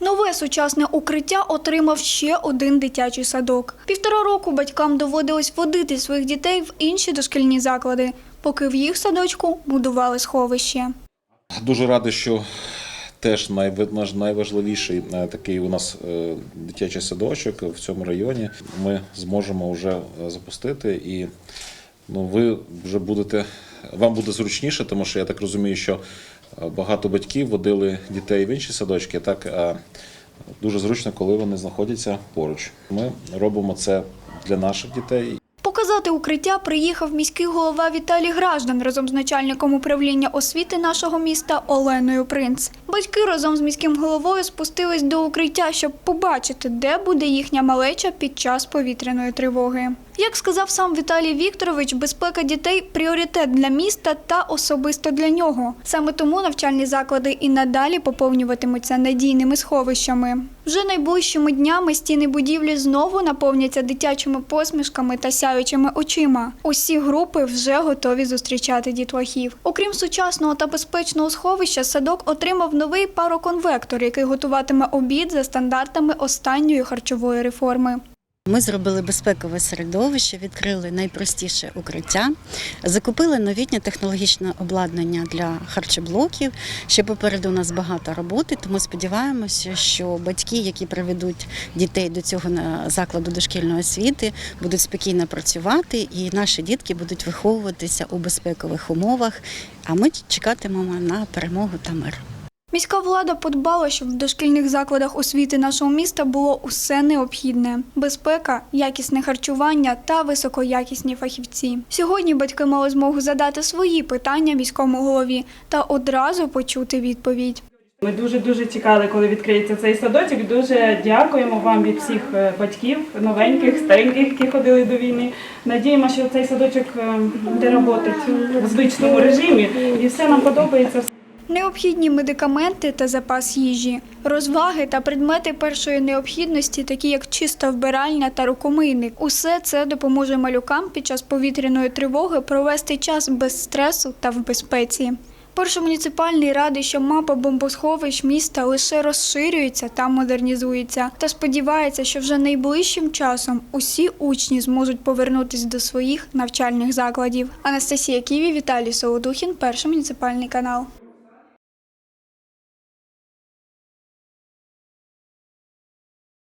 Нове сучасне укриття отримав ще один дитячий садок. Півтора року батькам доводилось водити своїх дітей в інші дошкільні заклади, поки в їх садочку будували сховище. Дуже радий, що теж найв- найважливіший е, такий у нас е, дитячий садочок в цьому районі. Ми зможемо вже е, запустити і ну, ви вже будете. Вам буде зручніше, тому що я так розумію, що е, багато батьків водили дітей в інші садочки. Так дуже зручно, коли вони знаходяться поруч. Ми робимо це для наших дітей Показати укриття приїхав міський голова Віталій Граждан разом з начальником управління освіти нашого міста Оленою Принц. Батьки разом з міським головою спустились до укриття, щоб побачити, де буде їхня малеча під час повітряної тривоги. Як сказав сам Віталій Вікторович, безпека дітей пріоритет для міста та особисто для нього. Саме тому навчальні заклади і надалі поповнюватимуться надійними сховищами. Вже найближчими днями стіни будівлі знову наповняться дитячими посмішками та сяючими очима. Усі групи вже готові зустрічати дітлахів. Окрім сучасного та безпечного сховища, садок отримав новий пароконвектор, який готуватиме обід за стандартами останньої харчової реформи. Ми зробили безпекове середовище, відкрили найпростіше укриття, закупили новітнє технологічне обладнання для харчоблоків. Ще попереду у нас багато роботи, тому сподіваємося, що батьки, які приведуть дітей до цього на- закладу дошкільної освіти, будуть спокійно працювати, і наші дітки будуть виховуватися у безпекових умовах. А ми чекатимемо на перемогу та мир. Міська влада подбала, щоб в дошкільних закладах освіти нашого міста було усе необхідне: безпека, якісне харчування та високоякісні фахівці. Сьогодні батьки мали змогу задати свої питання міському голові та одразу почути відповідь. Ми дуже дуже чекали, коли відкриється цей садочок. Дуже дякуємо вам від всіх е, батьків, новеньких, стареньких, які ходили до війни. Надіємо, що цей садочок е, буде працювати в звичному режимі, і все нам подобається. Необхідні медикаменти та запас їжі, розваги та предмети першої необхідності, такі як чиста вбиральня та рукомийник. Усе це допоможе малюкам під час повітряної тривоги провести час без стресу та в безпеці. Перший муніципальний радий, що мапа бомбосховищ міста лише розширюється та модернізується, та сподівається, що вже найближчим часом усі учні зможуть повернутися до своїх навчальних закладів. Анастасія Ківі, Віталій Солодухін, перший муніципальний канал.